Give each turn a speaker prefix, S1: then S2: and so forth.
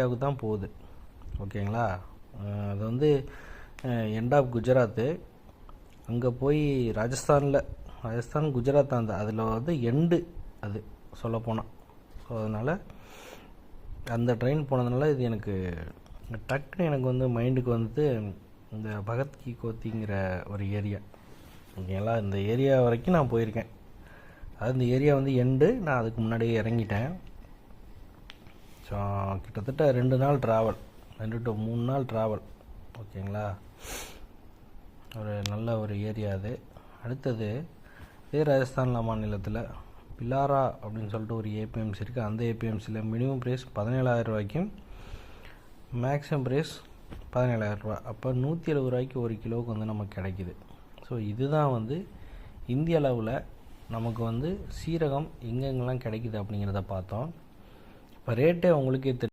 S1: இந்தியாவுக்கு தான் போகுது. ஓகேங்களா? அது வந்து எண்ட் ஆஃப் குஜராத்து அங்கே போய் ராஜஸ்தானில் ராஜஸ்தான் குஜராத் அந்த அதில் வந்து எண்டு அது சொல்லப்போனால் ஸோ அதனால் அந்த ட்ரெயின் போனதுனால இது எனக்கு டக்குன்னு எனக்கு வந்து மைண்டுக்கு வந்து இந்த பகத் கி கோத்திங்கிற ஒரு ஏரியா ஓகேங்களா? இந்த ஏரியா வரைக்கும் நான் போயிருக்கேன். அது இந்த ஏரியா வந்து எண்டு நான் அதுக்கு முன்னாடியே இறங்கிட்டேன். கிட்டத்தட்ட ரெண்டு நாள் ட்ராவல் ரெண்டு டு மூணு நாள் ட்ராவல் ஓகேங்களா? ஒரு நல்ல ஒரு ஏரியா அது. அடுத்தது இதே ராஜஸ்தான் மாநிலத்தில் பிலாரா அப்படின்னு சொல்லிட்டு ஒரு ஏபிஎம்சி இருக்குது அந்த ஏபிஎம்சியில் மினிமம் ப்ரைஸ் பதினேழாயிரம் ரூபாய்க்கும் மேக்ஸிமம் ப்ரைஸ் பதினேழாயிரம் ரூபா அப்போ நூற்றி எழுபது ரூபாய்க்கு ஒரு கிலோவுக்கு வந்து நமக்கு கிடைக்குது. ஸோ இதுதான் வந்து இந்திய அளவில் நமக்கு வந்து சீரகம் எங்கெங்கெல்லாம் கிடைக்குது அப்படிங்கிறத பார்த்தோம். இப்போ ரேட்டே உங்களுக்கே தெரியும்.